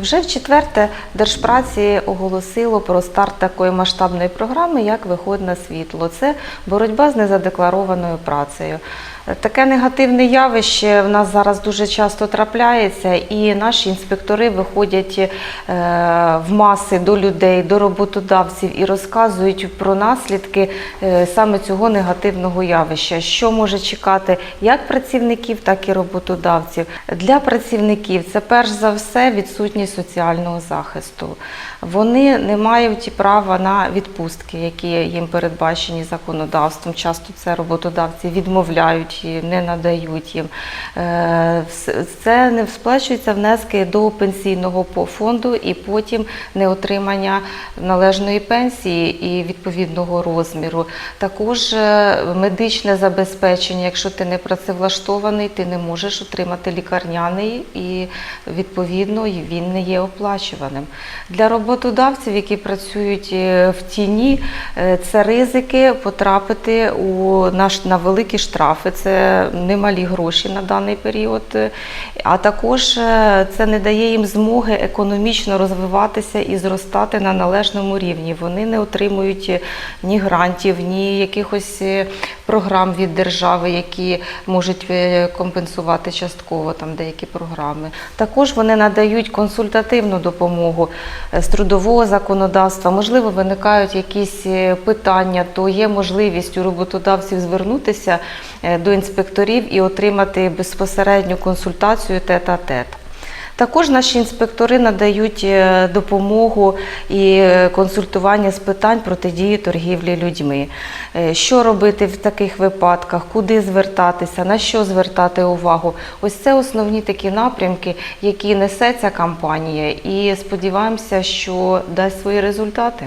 Вже в четверте Держпраці оголосило про старт такої масштабної програми, як виход на світло. Це боротьба з незадекларованою працею. Таке негативне явище в нас зараз дуже часто трапляється, і наші інспектори виходять е, в маси до людей, до роботодавців і розказують про наслідки е, саме цього негативного явища, що може чекати як працівників, так і роботодавців. Для працівників це перш за все відсутність соціального захисту. Вони не мають права на відпустки, які їм передбачені законодавством. Часто це роботодавці відмовляють не надають їм. Е, Це не сплачуються внески до пенсійного фонду і потім неотримання належної пенсії і відповідного розміру. Також е, медичне забезпечення. Якщо ти не працевлаштований, ти не можеш отримати лікарняний і відповідно він не є оплачуваним. Для роботодавців, які працюють е, в тіні, е, це ризики потрапити у наш на великі штрафи. Це немалі гроші на даний період. А також е, це не дає їм змоги економічно розвиватися і зростати на належному рівні. Вони не отримують ні грантів, ні якихось програм від держави, які можуть компенсувати частково там деякі програми. Також вони надають консультативну допомогу е, з трудового законодавства. Можливо, виникають якісь е, питання, то є можливість у роботодавців звернутися е, до інспекторів і отримати безпосередню консультацію тет-а-тет. Також наші інспектори надають е, допомогу і е, консультування з питань протидії торгівлі людьми. Е, Що робити в таких випадках, куди звертатися, на що звертати увагу. Ось це основні такі напрямки, які несе ця кампанія, і сподіваємося, що дасть свої результати.